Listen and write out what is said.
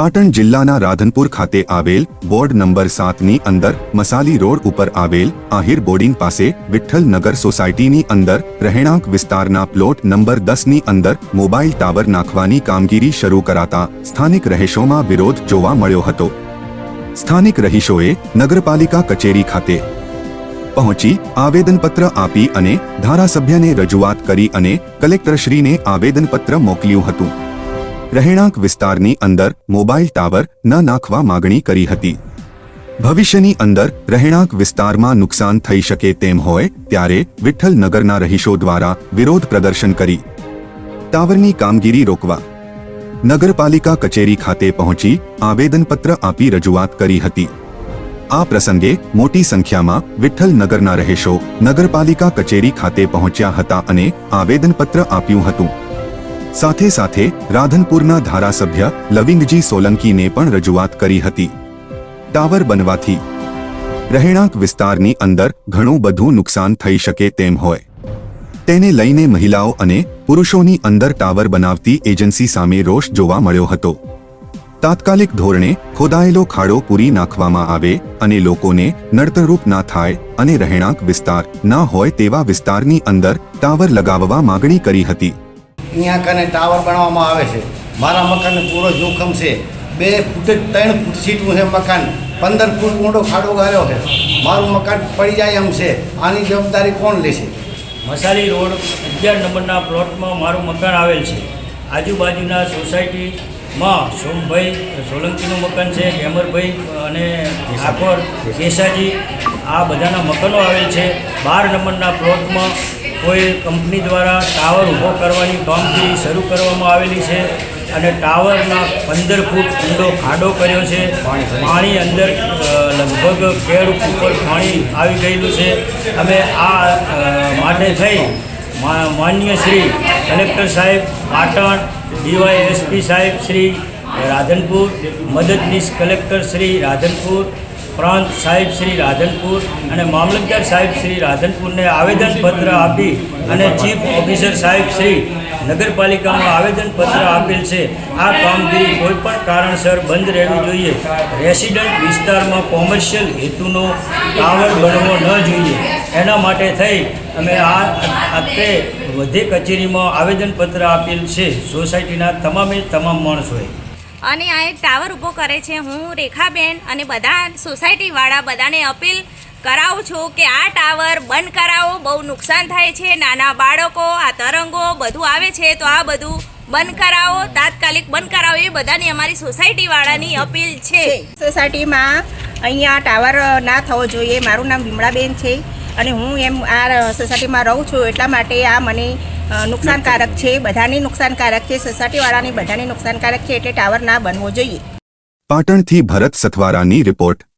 પાટણ જિલ્લાના રાધનપુર ખાતે આવેલ બોર્ડ નંબર સાતની અંદર મસાલી રોડ ઉપર આવેલ આહિર બોર્ડિંગ પાસે વિઠ્ઠલનગર સોસાયટીની અંદર રહેણાંક વિસ્તારના પ્લોટ નંબર દસની અંદર મોબાઈલ ટાવર નાખવાની કામગીરી શરૂ કરાતા સ્થાનિક રહીશોમાં વિરોધ જોવા મળ્યો હતો. સ્થાનિક રહીશોએ નગરપાલિકા કચેરી ખાતે પહોંચી આવેદનપત્ર આપી અને ધારાસભ્યને રજૂઆત કરી અને કલેક્ટરશ્રીને આવેદનપત્ર મોકલ્યું હતું. રહેણાંક વિસ્તારની અંદર મોબાઈલ ટાવર ન નાખવા માગણી કરી હતી. ભવિષ્યની અંદર રહેણાંક વિસ્તારમાં નુકસાન થઈ શકે તેમ હોય ત્યારે વિઠ્ઠલનગરના રહીશો દ્વારા વિરોધ પ્રદર્શન કરી. ટાવરની કામગીરી રોકવા. નગરપાલિકા કચેરી ખાતે પહોંચી આવેદનપત્ર આપી રજૂઆત કરી હતી. આ પ્રસંગે મોટી સંખ્યામાં વિઠ્ઠલનગરના રહેશો નગરપાલિકા કચેરી ખાતે પહોંચ્યા હતા અને આવેદનપત્ર આપ્યું હતું. સાથે સાથે રાધનપુરના ધારાસભ્ય લવિંગજી સોલંકીને પણ રજૂઆત કરી હતી. ટાવર બનવાથી રહેણાંક વિસ્તારની અંદર ઘણું બધું નુકસાન થઈ શકે તેમ હોય. તેને લઈને મહિલાઓ અને પુરુષોની અંદર ટાવર બનાવતી એજન્સી સામે રોષ જોવા મળ્યો હતો. તાત્કાલિક ધોરણે ખોદાયેલો ખાડો પૂરી નાખવામાં આવે અને લોકોને નડતરરૂપ ના થાય અને રહેણાંક વિસ્તાર ના હોય તેવા વિસ્તારની અંદર ટાવર લગાવવા માગણી કરી હતી. અહીંયા કને ટાવર બનાવવામાં આવે છે. મારા મકાનને પૂરો જોખમ છે. બે ફૂટ ત્રણ ફૂટ સીટનું છે મકાન. પંદર ફૂટ મોટો ખાડો ગાળ્યો છે. મારું મકાન પડી જાય એમ છે. આની જવાબદારી કોણ લેશે? મસાલી રોડ અગિયાર નંબરના પ્લોટમાં મારું મકાન આવેલ છે. આજુબાજુના સોસાયટીમાં સોમભાઈ સોલંકીનું મકાન છે ગેમરભાઈ અને ઠાકોર કેસાજી. આ બધાના મકાનો આવેલ છે. બાર નંબરના પ્લોટમાં કોઈ કંપની દ્વારા ટાવર ઊભો કરવાની કામગીરી શરૂ કરવામાં આવેલી છે અને ટાવરના પંદર ફૂટ ઊંડો ખાડો કર્યો છે. પાણી અંદર લગભગ કેળ ઉપર પાણી આવી ગયેલું છે. અમે આ માટે થઈ માન્ય શ્રી કલેક્ટર સાહેબ પાટણ, ડીવાય એસપી સાહેબ શ્રી રાધનપુર, મદદનીશ કલેક્ટર શ્રી રાધનપુર પ્રાંત સાહેબ શ્રી રાધનપુર અને મામલતદાર સાહેબ શ્રી રાધનપુરને આવેદનપત્ર આપી અને ચીફ ઓફિસર સાહેબ શ્રી નગરપાલિકામાં આવેદનપત્ર આપેલ છે. આ કામગીરી કોઈપણ કારણસર બંધ રહેવી જોઈએ. રેસિડન્ટ વિસ્તારમાં કોમર્શિયલ હેતુનો ટાવર બનવો ન જોઈએ. એના માટે થઈ અમે આ અત્રે વધે કચેરીમાં આવેદનપત્ર આપેલ છે. સોસાયટીના તમામે તમામ માણસોએ. અને આ એક ટાવર ઊભો કરે છે. હું રેખાબેન અને બધા સોસાયટીવાળા બધાને અપીલ કરાવું છું કે આ ટાવર બંધ કરાવો. બહુ નુકસાન થાય છે. નાના બાળકો, આ તરંગો બધું આવે છે તો આ બધું બંધ કરાવો. તાત્કાલિક બંધ કરાવો. એ બધાની અમારી સોસાયટીવાળાની અપીલ છે. સોસાયટીમાં અહીંયા ટાવર ના થવો જોઈએ. મારું નામ વિમળાબેન છે અને હું એમ આ સોસાયટીમાં રહું છું એટલા માટે આ મને નુકસાનકારક છે, બધાને નુકસાનકારક છે, સોસાયટીવાળાની બધાને નુકસાનકારક છે, એટલે ટાવર ના બનવો જોઈએ. પાટણથી ભરત સથવારાની રિપોર્ટ.